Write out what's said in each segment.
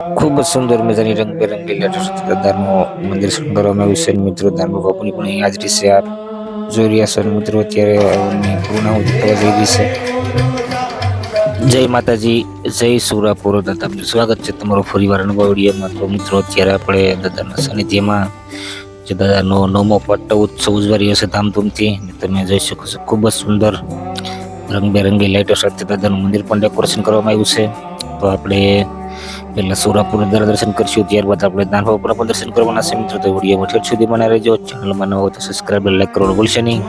ખૂબ જ સુંદર મજાની રંગબેરંગી લેટર દાદાનું મંદિર કરવામાં આવ્યું છે. મિત્રો દાનુ બાપુની પણ અહીંયા હાજરી છે. આપ જોઈ રહ્યા છો મિત્રો, અત્યારે પૂર્ણાહુતિ થવા જઈ રહી જય માતાજી, જય સુરાપુર દાદા. આપનું સ્વાગત છે તમારો ફરીવાર અનુભવ વિડીયોમાં તો મિત્રો, અત્યારે આપણે દાદાના સાનિધ્યમાં જે દાદાનો નવમો પટ્ટ ઉત્સવ ઉજવાઈ રહ્યો છે ધામધૂમથી. તમે જોઈ શકો છો, ખૂબ જ સુંદર રંગબેરંગી લાઇટો સાથે દાદાનું મંદિર પણ ડેકોરેશન કરવામાં આવ્યું છે. તો આપણે પહેલા સુરાપુર દર્શન કરશું, ત્યારબાદ આપણે દાનભાવપુરા પણ દર્શન કરવાના છે. મિત્રો, તો વીડિયો ઠેર સુધી બના રહેજો ચેનલમાં ન તો સબસ્ક્રાઈબ લાઈક કરવાનું ભૂલશે નહીં.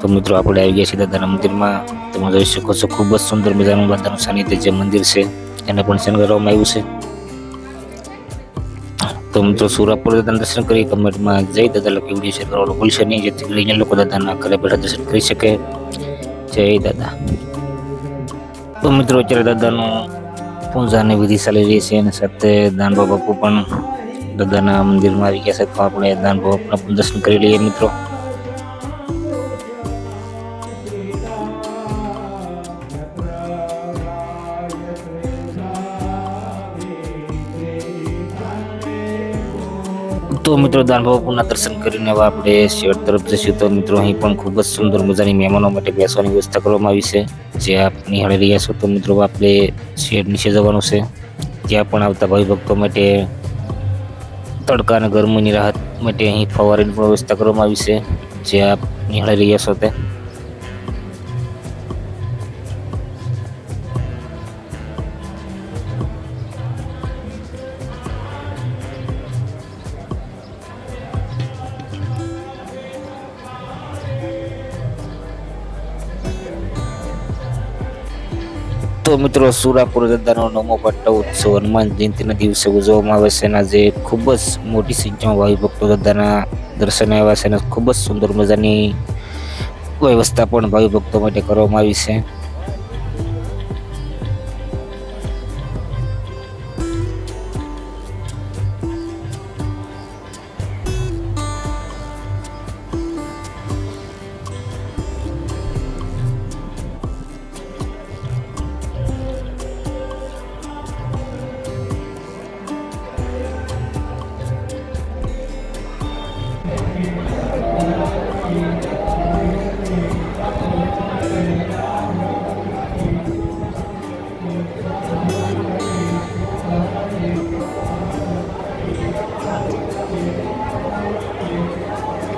તો મિત્રો, આપણે આવી ગયા છીએ દાદાના મંદિરમાં. તમે જોઈ શકો છો, ખૂબ જ સુંદર મજાનું દાદાનું સાનિધ્ય જે મંદિર છે, એને પણ શણગારવામાં આવ્યું છે. તો મિત્રો, સુરાપુર દાદાના દર્શન કરી કમેન્ટમાં જય દાદા લખી વીડિયો શેર કરવાનું ભૂલશે નહીં, જેથી કરીને લોકો દાદાના ઘરે બેઠા દર્શન કરી શકે. જય દાદા. તો મિત્રો, અત્યારે દાદાનું પૂજાની વિધિ ચાલી રહી છે અને સાથે દાનબા બાપુ પણ દાદાના મંદિરમાં આવી ગયા છે. તો આપણે દાનબા બાપુના દર્શન કરી લઈએ મિત્રો. તો મિત્રો દાનભાવપુરના દર્શન કરીને આપણે શેડ તરફ જઈશું તો મિત્રો, અહીં પણ ખૂબ જ સુંદર મજાની મહેમાનો માટે બેસવાની વ્યવસ્થા કરવામાં આવી છે. જે આપ નિહાળી રહ્યા છો, તો મિત્રો આપણે શેડ નીચે જવાનું છે. ત્યાં પણ આવતા ભાઈ ભક્તો માટે તડકા અને ગરમીની રાહત માટે અહીં ફવારીની પણ વ્યવસ્થા કરવામાં આવી છે. જે આપ નિહાળી રહ્યા છો તે. તો મિત્રો સુરાપુર દાદાનો નવમો પટ્ટ ઉત્સવ હનુમાન જયંતિના દિવસે ઉજવવામાં આવે છે અને જે ખૂબ જ મોટી સંખ્યામાં ભાવિ ભક્તો દર્શને આવ્યા છે અને ખૂબ જ સુંદર મજાની વ્યવસ્થા પણ ભાવિ ભક્તો માટે કરવામાં આવી છે.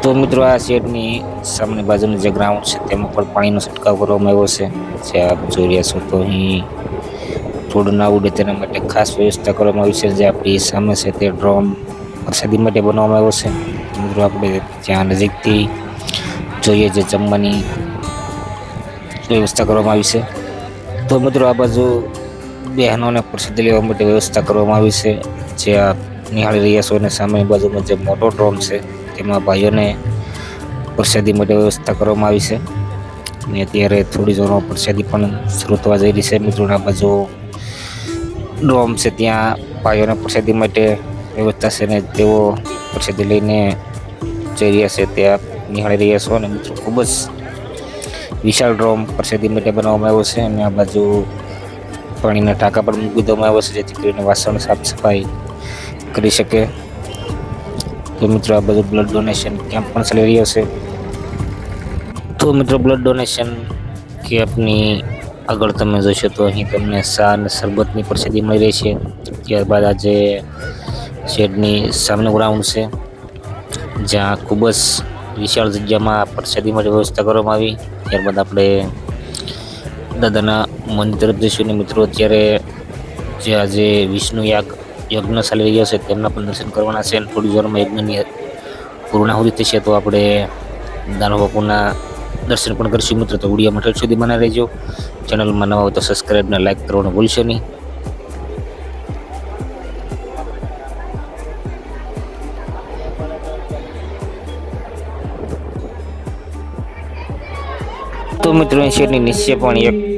તો મિત્રો આ શેડની સામે બાજુનું જે ગ્રાઉન્ડ છે, તેમાં પણ પાણીનો છંટકાવ કરવામાં આવ્યો છે. જે આપ જોઈ રહ્યા છો તો અહીં થોડું ના ઉડે તેના માટે ખાસ વ્યવસ્થા કરવામાં આવી છે. જે આપણી સામે છે તે ડ્રોન વરસાદી માટે બનાવવામાં આવ્યો છે. મિત્રો આપણે ત્યાં નજીકથી જોઈએ જે જમવાની વ્યવસ્થા કરવામાં આવી છે. તો મિત્રો આ બાજુ બહેનોને પ્રસિદ્ધિ લેવા માટે વ્યવસ્થા કરવામાં આવી છે. જે આપ નિહાળી રહ્યા છો અને સામેની બાજુમાં જે મોટો ડ્રોમ છે તેમાં ભાઈઓને પ્રસાદી માટે વ્યવસ્થા કરવામાં આવી છે. અને અત્યારે થોડી જોરમાં પ્રસાદી પણ શરૂ થવા જઈ રહી છે. મિત્રોના બાજુ ડોમ છે, ત્યાં ભાઈઓને પ્રસાદી માટે વ્યવસ્થા છે ને તેઓ પ્રસાદી લઈને જઈ રહ્યા છે, ત્યાં નિહાળી રહ્યા છો. અને મિત્રો ખૂબ જ વિશાળ ડ્રોમ પ્રસાદી માટે બનાવવામાં આવ્યો છે. અને આ બાજુ પાણીના ટાંકા પણ મૂકી દેવામાં આવ્યો છે, જેથી કરીને વાસણ સાફ સફાઈ કરી શકે. તો મિત્રો આ બધું બ્લડ ડોનેશન કેમ્પ પણ ચાલી રહ્યો છે. તો મિત્રો બ્લડ ડોનેશન કેમ્પની આગળ તમે જોશો તો અહીં તમને શા અને શરબતની પ્રસિદ્ધિ મળી રહી છે. ત્યારબાદ આજે શેડની સામનો ગ્રાઉન્ડ છે, જ્યાં ખૂબ જ વિશાળ જગ્યામાં પ્રસાદી માટે વ્યવસ્થા કરવામાં આવી. ત્યારબાદ આપણે દાદાના મંદિર તરફ જઈશું ને મિત્રો અત્યારે જે આજે વિષ્ણુ યાગ યજ્ઞ ચાલી રહ્યો છે, તેમના પણ દર્શન કરવાના છે. થોડી વારમાં યજ્ઞની પૂર્ણાહુતિ થશે તો આપણે દાનો બાપુના દર્શન પણ કરીશું. મિત્રો, તો ઉડિયા ઠેર સુધી બના રહેજો. ચેનલમાં નવા હોય તો સબસ્ક્રાઈબ ને લાઈક કરવાનું ભૂલશો નહીં. તો મિત્રો એ શેરની નિશ્ચય પણ એક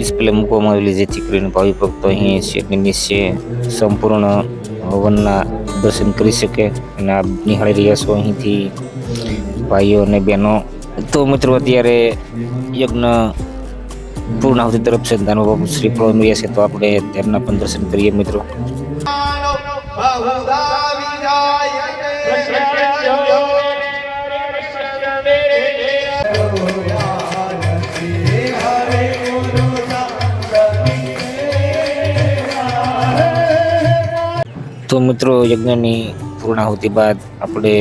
ડિસ્પ્લે મૂકવામાં આવેલી જેથી કરીને ભાવિ ભક્તો અહીં શેરની નીચે સંપૂર્ણ હવનના દર્શન કરી શકે અને આ નિહાળી રહ્યા છો અહીંથી. ભાઈઓ અને બહેનો, તો મિત્રો અત્યારે યજ્ઞ પૂર્ણાહુતિ તરફ છે. દાનવ બાપુ શ્રી મળ્યા છે તો આપણે તેમના પણ દર્શન કરીએ મિત્રો. તો મિત્રો યજ્ઞની પૂર્ણાહુતિ બાદ આપણે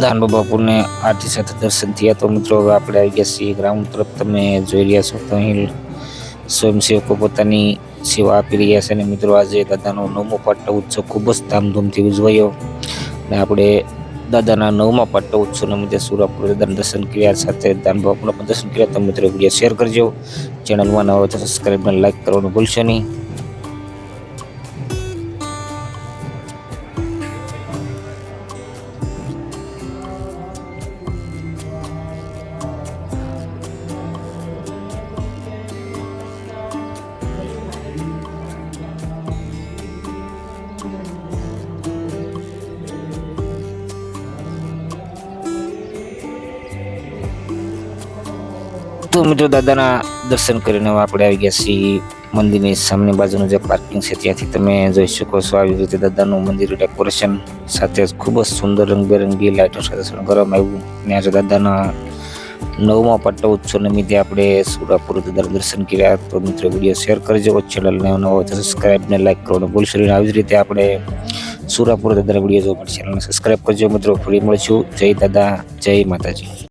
દાન બાપુને આરતી સાથે દર્શન થયા. તો મિત્રો હવે આપણે આવી ગયા છીએ ગ્રાઉન્ડ તરફ. તમે જોઈ રહ્યા છો તો અહીં સ્વયંસેવકો પોતાની સેવા આપી રહ્યા છે અને મિત્રો આજે દાદાનો નવમો પાટો ઉત્સવ ખૂબ જ ધામધૂમથી ઉજવાયો. અને આપણે દાદાના નવમા પાટો ઉત્સવના મુદ્દે સુરાપુર દાદાના દર્શન કર્યા સાથે દાન બાપુના પણ દર્શન કર્યા. તો મિત્રો વીડિયો શેર કરજો. ચેનલમાં નવા તો સબસ્ક્રાઈબ લાઈક કરવાનું ભૂલશો નહીં. તો મિત્રો દાદાના દર્શન કરીને આપણે આવી ગયા છીએ મંદિરની સામે બાજુનું જે પાર્કિંગ છે, ત્યાંથી તમે જોઈ શકો છો આવી રીતે દાદાનું મંદિર ડેકોરેશન સાથે ખૂબ જ સુંદર રંગબેરંગી લાઇટો સાથે શણગારવામાં આવ્યું. અને આજે દાદાના નવમા પટ્ટા ઉત્સવ નિમિત્તે આપણે સુરાપુર દાદાના દર્શન કર્યા. તો મિત્રો વીડિયો શેર કરજો ચેનલને નવો હોય તો લાઈક કરવાનું ભૂલશો નહીં. આવી જ રીતે આપણે સુરાપુર દાદાના વીડિયો જોવા માટે ચેનલને સબસ્ક્રાઈબ કરજો મિત્રો. ફરી મળીશું. જય દાદા, જય માતાજી.